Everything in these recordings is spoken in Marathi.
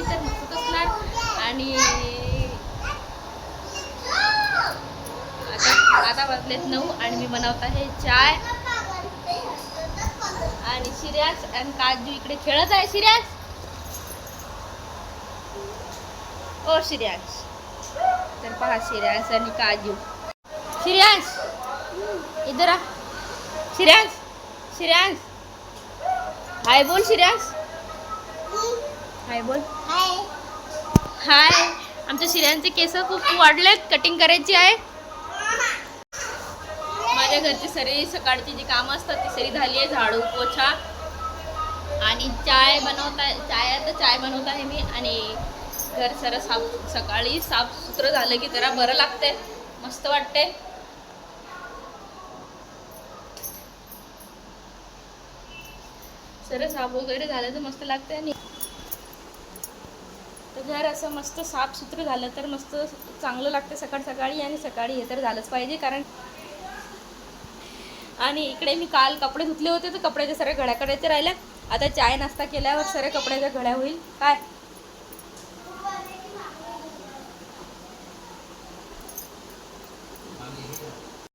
मी तर मस्तच असणार. आणि आता आता वाजलेत नऊ आणि मी बनवत आहे चाय. आणि सिरियाज आणि काजू इकडे खेळत आहे सिरियाज ओ शिर्यास तर पहा शिर्यास आणि काजू. शिर्यास इधर आ शिर्यास हाय बोल शिर्यास हाय बोल. हाय आमच्या शिऱ्यांचे केस खूप वाढलेत. कटिंग करायची आहे. माझ्या घरची सरी सकाळची जी कामं असतात ती सरी झाली आहे. झाडू पोछा आणि चाय बनवता चाय आता चाय बनवत आहे मी आणि घर सर साफ सकाळी साफसुथरं झालं की जरा बरं लागते मस्त वाटते सर साफ वगैरे झालं तर मस्त लागते आणि तर घर असं मस्त साफसुथरं झालं तर मस्त चांगलं लागतं सकाळ सकाळी आणि सकाळी हे तर झालंच पाहिजे कारण आणि इकडे मी काल कपडे धुतले होते तर कपड्याच्या सगळ्या घड्या करायच्या राहिल्या. आता चाय नाश्ता केल्यावर सगळ्या कपड्याच्या घड्या होईल. काय?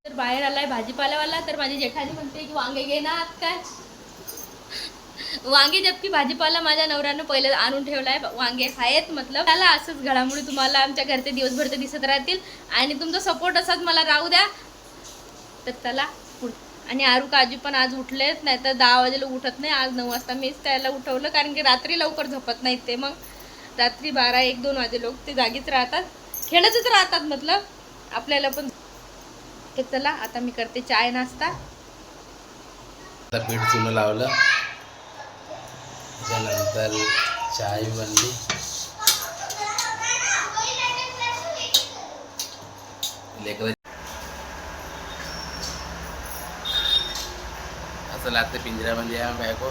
तर बाहेर आलाय भाजीपाल्यावाला तर माझी जेठानी म्हणते की वांगे घेणार काय वांगे जबकी भाजीपाला माझ्या नवऱ्यानं पहिले आणून ठेवलाय. वांगे आहेत मतलब. त्याला असंच घडामोडी तुम्हाला आमच्या घरचे दिवसभर ते दिसत राहतील. आणि तुमचा सपोर्ट असाच मला राहू द्या. तर चला आणि आरू काजू पण आज उठलेत नाही तर दहा वाजेला उठत नाही. आज नऊ वाजता मीच त्याला उठवलं कारण की रात्री लवकर झोपत नाहीत ते मग. रात्री बारा एक दोन वाजे लोक ते जागीच राहतात. खेळतच राहतात मतलब. आपल्याला पण. ते चला आता मी करते चाय नाश्ता. पीठ चुनं लावलं. त्याच्यानंतर चाय बनली लेकर असं लागतं पिंजऱ्यामध्ये या बायको.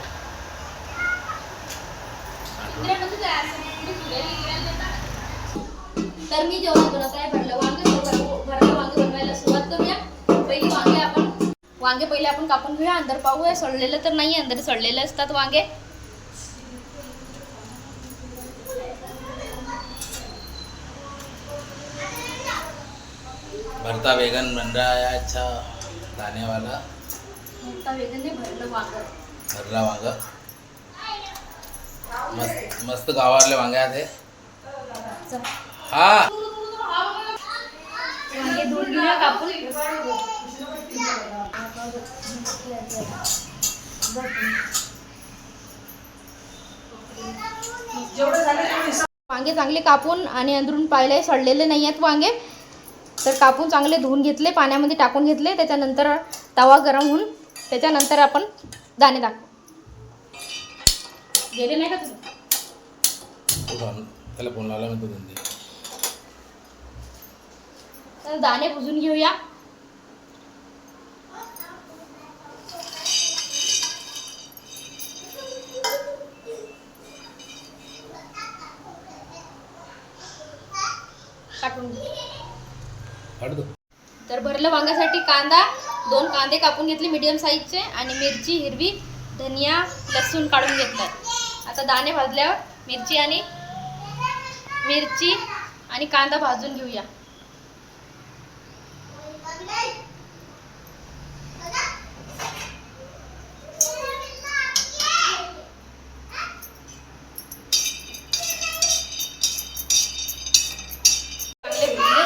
तर मी जेवण बनवत आहे भरलं वांगे भरलं वांगे बनवायला सुरुवात करूया. पहिली वांगे आपण वांगे पहिले आपण कापून घेऊया अंदर पाहूया. सडलेलं तर नाही अंदर सडलेले असतात वांगे. भरता वेगन बन रहा है अच्छा दाने वाला। मोठा वेगळे भरलं वांग भरला वांग मस्त मस्त गावातले वांगे आहेत हे. वांगे चांगले कापून आणि अंदरून पाहिले सडलेले नाही आहेत वांगे. तर कापून चांगले धुवून घेतले पाण्यामध्ये टाकून घेतले त्याच्यानंतर तवा गरम होऊन त्याच्यानंतर आपण दाणे टाकू. गेले नाही का त्याला फोन लावला दाणे भुजून घेऊया काटून घेऊ. काढ दो तर भरलं वांग्यासाठी कांदा दोन कांदे कापून घेतले मीडियम साईजचे आणि मिरची हिरवी धनिया लसूण काढून घेतलाय. आता दाणे भाजल्यावर मिरची आणि मिरची आणि कांदा भाजून घेऊया चांगले भुजले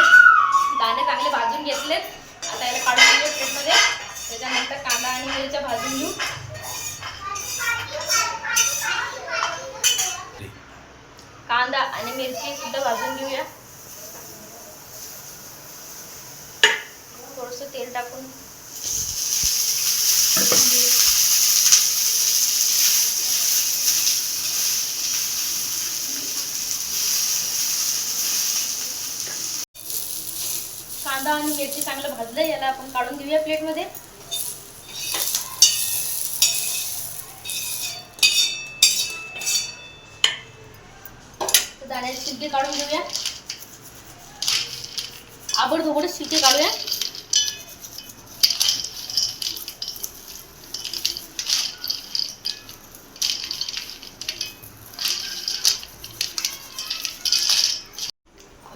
दाणे चांगले भाजून घेतलेत आता याला काढून घेऊया प्लेटमध्ये त्याच्यानंतर कांदा आणि मिरच्या भाजून घेऊ कांदा आणि मिरची सुद्धा भाजून घेऊया थोडस तेल टाकून. कांदा आणि मिरची चांगलं भाजलं याला आपण काढून घेऊया प्लेटमध्ये. दाण्याची दाण्याचे काढून घेऊया. आबड धोबड काढूया.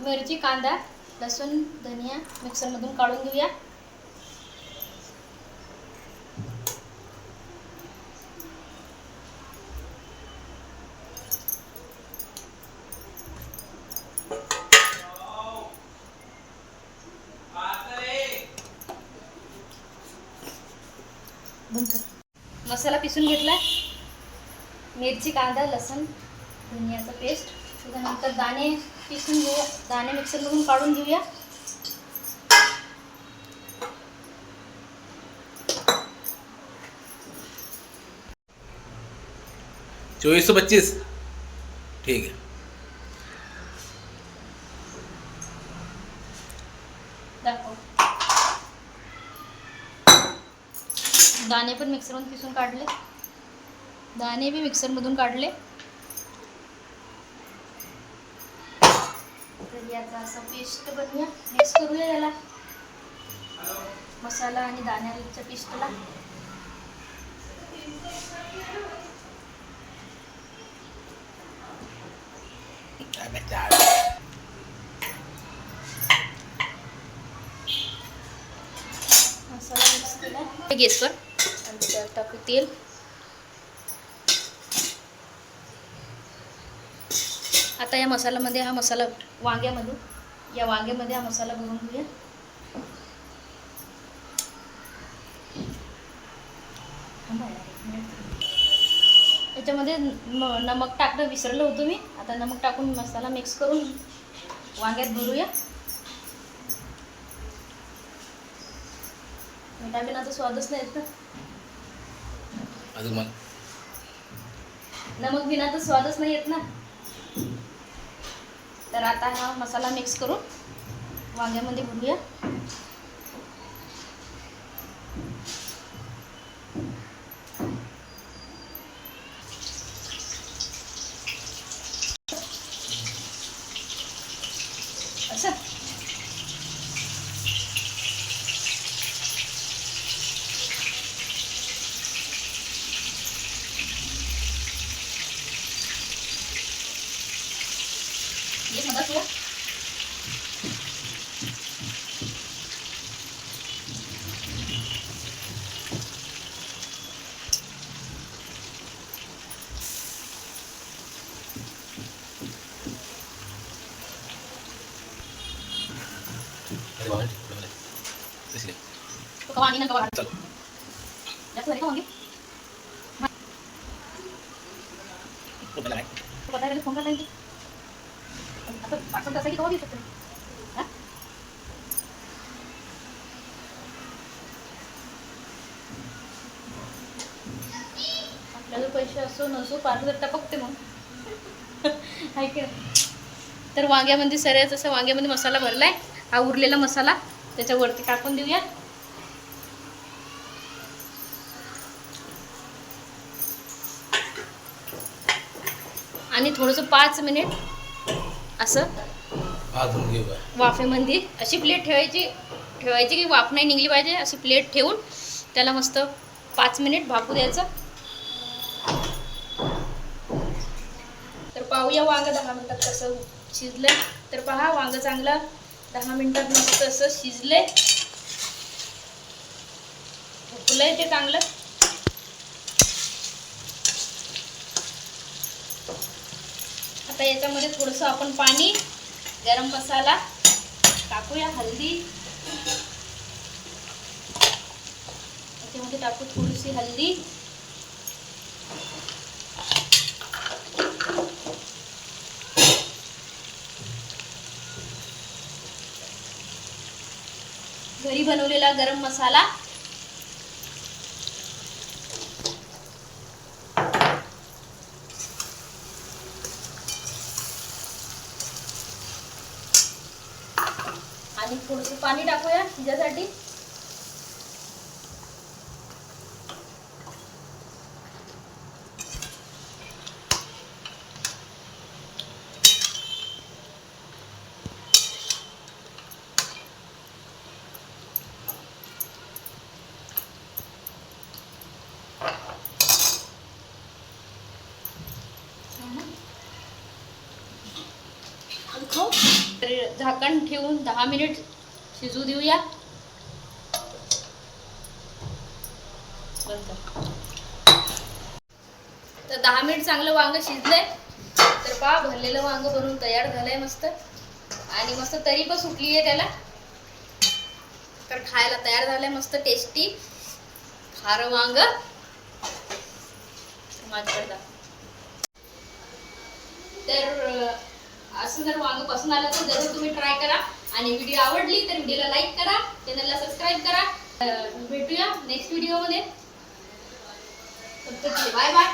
मिरची कांदा लसूण धनिया मिक्सरमधून काढून घेऊया. मसाला पिसून घेतला मिरची कांदा लसूण धनियाचा पेस्ट. त्याच्यानंतर दाणे पिसून घेऊया दाणे मिक्सरमधून काढून घेऊया। चौबीस सौ पच्चीस। ठीक है। दाखव दाणे पण मिक्सरमधून पिसून काढले दाणे बी मिक्सरमधून काढले तर याचा असा पेस्ट बनवूया. मिक्स करूया याला. मसाला आणि दाण्याच्या पेस्टला मसाला मिक्स केला. गॅसवर त्यात टाकू तेल. आता या मसाल्यामध्ये हा मसाला वांग्यामधून या वांग्यामध्ये हा मसाला भरून घेऊया. याच्यामध्ये नमक टाकणं विसरलं होतं मी. आता नमक टाकून मसाला मिक्स करून वांग्यात भरूया. बिना तर स्वादच नाही येत ना नमक बिना तर स्वादच नाही येत ना. तर आता हा मसाला मिक्स करून वांग्यामध्ये भरूया जास्त का वांगी फोन करता की कवा शकतो आपल्याला पैसे असो नसो पार्सल टपकते मग तर वांग्यामध्ये सऱ्याच असं वांग्यामध्ये मसाला भरलाय हा उरलेला मसाला त्याच्यावरती टाकून देऊया. आणि थोडंसं पाच मिनिट असं वाफेमध्ये अशी प्लेट ठेवायची ठेवायची की वाफ नाही निघली पाहिजे अशी प्लेट ठेवून त्याला मस्त पाच मिनिट भापू द्यायचं. तर पाहूया वांग दहा मिनिटात कसं शिजलं तर पहा वांग चांगलं दहा मिनिटात मस्त असं शिजलंय. उकलंय ते चांगलं. आता याच्यामध्ये थोडंसं आपण पाणी गरम मसाला टाकूया हल्दी. याच्यामध्ये टाकू थोडीशी हल्दी. घरी बनवलेला गरम मसाला आणि थोडंसं पाणी टाकूया शिजासाठी झाकण ठेवून दहा मिनिट शिजू देऊया. तर. दहा मिनिट चांगलं वांग शिजलंय. तर पहा भरलेलं वांग बनवून तयार झालंय मस्त. आणि मस्त तरी पण सुटली आहे त्याला. तर खायला तयार झालंय मस्त टेस्टी खारं वांग. माझ्याकडे तर असं जर वांग पसंत आलं तर जरूर तुम्ही ट्राय करा. आणि व्हिडिओ आवडली तर व्हिडिओला लाईक करा चॅनलला सबस्क्राईब करा. भेटूया नेक्स्ट व्हिडिओमध्ये बाय बाय